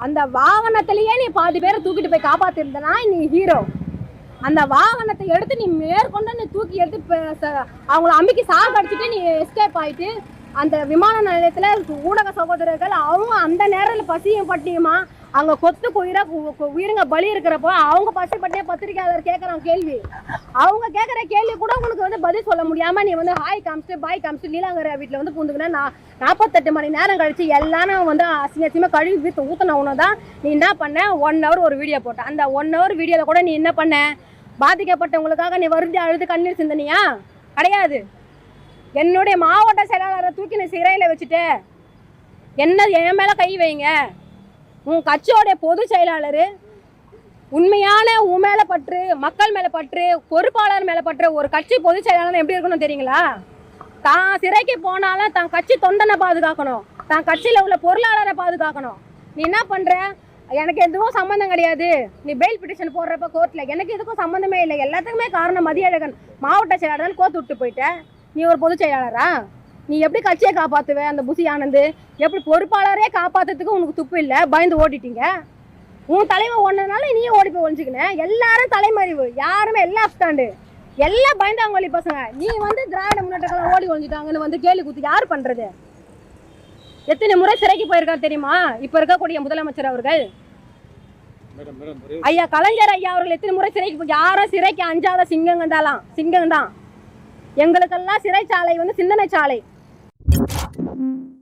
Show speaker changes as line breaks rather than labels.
அந்த வாகனத்திலேயே நீ பாதி பேரை தூக்கிட்டு போய் காப்பாத்திருந்தனா நீ ஹீரோ அந்த வாகனத்தை எடுத்து நீ மேற்கொண்டு நீ தூக்கி எடுத்து அவங்கள அமுக்கி சாகடிச்சுட்டு நீ எஸ்கேப் ஆயிட்டு அந்த விமான நிலையத்துல ஊடக சகோதரர்கள் அவங்க அந்த நேரத்தில் பசியும் பட்டியுமா? அங்க கொத்து குயிரா உயிருங்க பலி இருக்கிறப்போ அவங்க பசி பட்டிய பத்திரிகையாளர் கேட்கறான் கேள்வி. அவங்க கேட்குற கேள்வி கூட உங்களுக்கு வந்து பதில் சொல்ல முடியாம நீ வந்து ஹாய் காமிச்சிட்டு பாய் காமிச்சிட்டு நீலாங்கர வீட்டில் வந்து பூந்துக்கினா நான் நாற்பத்தெட்டு மணி நேரம் கழிச்சு எல்லாரும் வந்து அசிங்க அசிங்கமாக கழுவி வீட்டு ஊற்றின உன தான் நீ என்ன பண்ண? ஒன் ஹவர் ஒரு வீடியோ போட்ட. அந்த ஒன் ஹவர் வீடியோவில் கூட நீ என்ன பண்ண? பாதிக்கப்பட்டவங்களுக்காக நீ வருந்தி அழுது கண்ணீர் சிந்தனியா? கிடையாது. என்னுடைய மாவட்ட செயலாளரை தூக்கி நீ சிறையில் வச்சுட்டு. என்ன என் மேலே கை வைங்க. உன் கட்சியோடைய பொதுச் செயலாளர் உண்மையான உன் மேலே பற்று மக்கள் மேலே பற்று பொறுப்பாளர் மேலே பற்று ஒரு கட்சி பொதுச் செயலாளர் எப்படி இருக்கணும் தெரியுங்களா? தான் சிறைக்கு போனாலும் தான் கட்சி தொண்டனை பாதுகாக்கணும். தான் கட்சியில் உள்ள பொருளாளரை பாதுகாக்கணும். நீ என்ன பண்ணுற எனக்கு எதுவும் சம்மந்தம் கிடையாது. நீ பெயில் பிட்டிஷன் போடுறப்ப கோர்ட்டில் எனக்கு எதுக்கும் சம்மந்தமே இல்லை. எல்லாத்துக்குமே காரணம் மதியழகன் மாவட்ட செயலாளர் கோர்த்து விட்டு போயிட்ட. நீ ஒரு பொதுச் செயலாளரா? நீ எப்படி கட்சியை காப்பாத்துவ? அந்த புசி ஆனந்து எப்படி பொறுப்பாளரே காப்பாத்துறதுக்கு உனக்கு துப்பு இல்லை? பயந்து ஓடிட்டீங்க. உன் தலைவன் ஒன்றனால நீயும் ஓடி போய் ஒழிஞ்சுக்கின எல்லாரும் தலைமறைவு. யாருமே எல்லா ஸ்டாண்டு எல்லாம் பயந்தாங்கோலி பசங்க. நீ வந்து திராவிட முன்னேற்ற கழகம் ஓடி ஒழிஞ்சிட்டாங்கன்னு வந்து கேள்வி குத்து யார் பண்றது? எத்தனை முறை சிறைக்கு போயிருக்காரு தெரியுமா? இப்ப இருக்கக்கூடிய முதலமைச்சர் அவர்கள். ஐயா கலைஞர் ஐயா அவர்கள் எத்தனை முறை சிறைக்கு போய் யாரும் சிறைக்கு அஞ்சாத சிங்கங்க தாலாம் சிங்கம் தான் எங்களுக்கெல்லாம் சிறைச்சாலை வந்து சிந்தனை சாலை Thank you.